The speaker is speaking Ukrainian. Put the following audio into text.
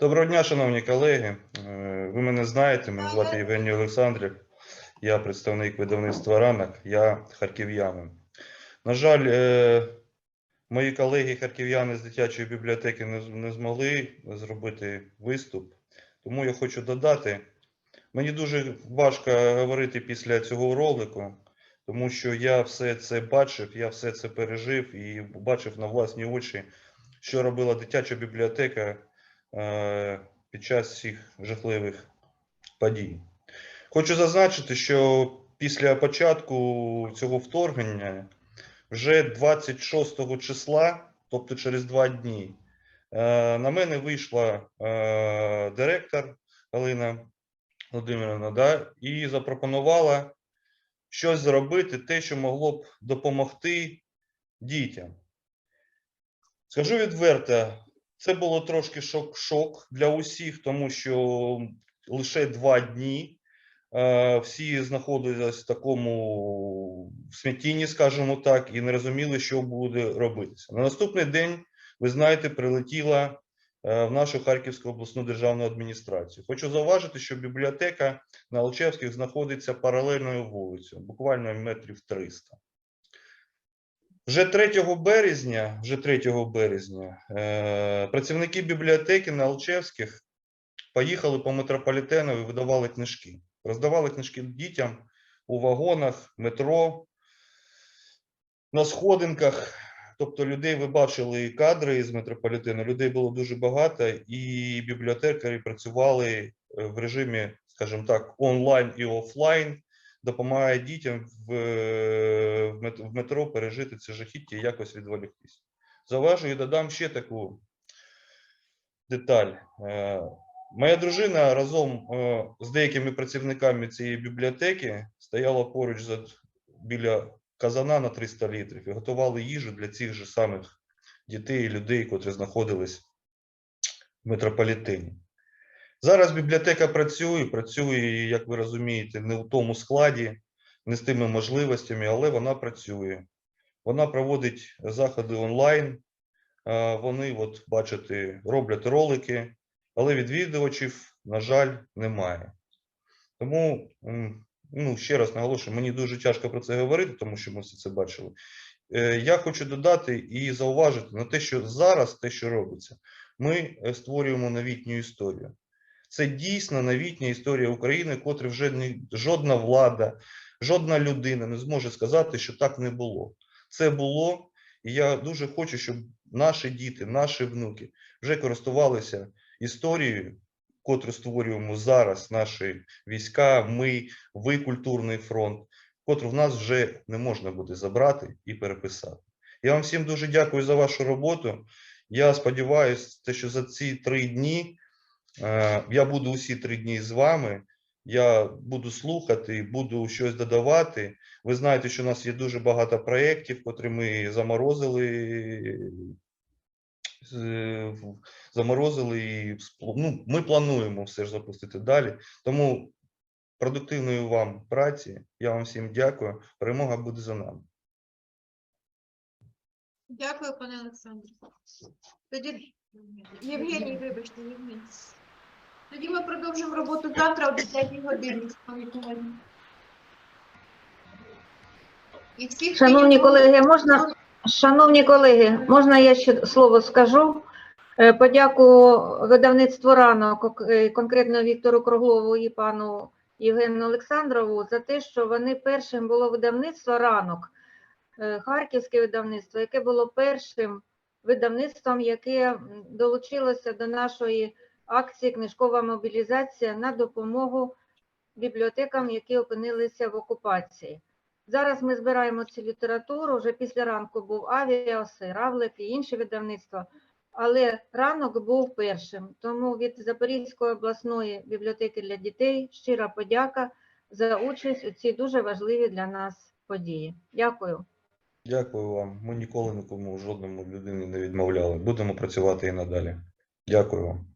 Доброго дня, шановні колеги. Е, Ви мене знаєте, мене звати Євгеній Олександрів. Я представник видавництва ранок, я харків'янин. На жаль, е, мої колеги харків'яни з дитячої бібліотеки не змогли зробити виступ, тому я хочу додати. Мені дуже важко говорити після цього ролику, тому що я все це бачив, я все це пережив і бачив на власні очі, що робила дитяча бібліотека під час цих жахливих подій. Хочу зазначити, що після початку цього вторгнення, вже 26 числа, тобто через два дні, е, на мене вийшла е, директор Галина Володимирівна да, і запропонувала щось зробити, те, що могло б допомогти дітям. Скажу відверто, це було трошки шок-шок для усіх, тому що лише два дні е, всі знаходились в такому смятінні, скажімо так, і не розуміли, що буде робитися. На наступний день, ви знаєте, прилетіла е, в нашу Харківську обласну державну адміністрацію. Хочу зауважити, що бібліотека на Алчевських знаходиться паралельною вулицею, буквально метрів 300. Вже 3 березня, вже 3 березня е, працівники бібліотеки на Алчевських поїхали по метрополітену і видавали книжки. Роздавали книжки дітям у вагонах, метро, на сходинках. Тобто людей ви бачили кадри із метрополітену, людей було дуже багато, і бібліотекарі працювали е, в режимі, скажімо так, онлайн і офлайн, допомагає дітям в, е, в метро пережити це жахіття і якось відволіктись. Зауважу і додам ще таку деталь. Е, Моя дружина разом е, з деякими працівниками цієї бібліотеки стояла поруч за, біля казана на 300 літрів і готували їжу для цих же самих дітей і людей, котрі знаходились в метрополітені. Зараз бібліотека працює, працює, як ви розумієте, не в тому складі, не з тими можливостями, але вона працює. Вона проводить заходи онлайн. Вони, от бачите, роблять ролики, але відвідувачів, на жаль, немає. Тому, ну, ще раз наголошую, мені дуже тяжко про це говорити, тому що ми все це бачили. Е, Я хочу додати і зауважити на те, що зараз те, що робиться, ми е, створюємо новітню історію. Це дійсно новітня історія України, котрі вже ні, жодна влада, жодна людина не зможе сказати, що так не було. Це було, і я дуже хочу, щоб наші діти, наші внуки вже користувалися історією, котру створюємо зараз, наші війська, ми, ви, культурний фронт, котру в нас вже не можна буде забрати і переписати. Я вам всім дуже дякую за вашу роботу. Я сподіваюся, що за ці три дні я буду усі три дні з вами. Я буду слухати, буду щось додавати. Ви знаєте, що у нас є дуже багато проєктів, котрі ми заморозили. Заморозили і ну, ми плануємо все ж запустити далі. Тому продуктивної вам праці. Я вам всім дякую. Перемога буде за нами. Дякую, пане Олександре. Тоді Євгеній, вибачте, Євгеній. Тоді ми продовжимо роботу завтра о 10 годині. шановні колеги. І всіх Шановні колеги, можна, шановні колеги, можна я ще слово скажу? Е, Подяку видавництву ранок, е, конкретно Віктору Круглову і пану Євгену Олександрову за те, що вони першим було видавництво ранок, е, харківське видавництво, яке було першим видавництвом, яке долучилося до нашої акції Книжкова мобілізація на допомогу бібліотекам, які опинилися в окупації. Зараз ми збираємо цю літературу. Вже після ранку був Авіас, Равлик і інші видавництва. Але ранок був першим. Тому від Запорізької обласної бібліотеки для дітей щира подяка за участь у цій дуже важливій для нас події. Дякую. Дякую вам. Ми ніколи нікому жодному людині не відмовляли. Будемо працювати і надалі. Дякую вам.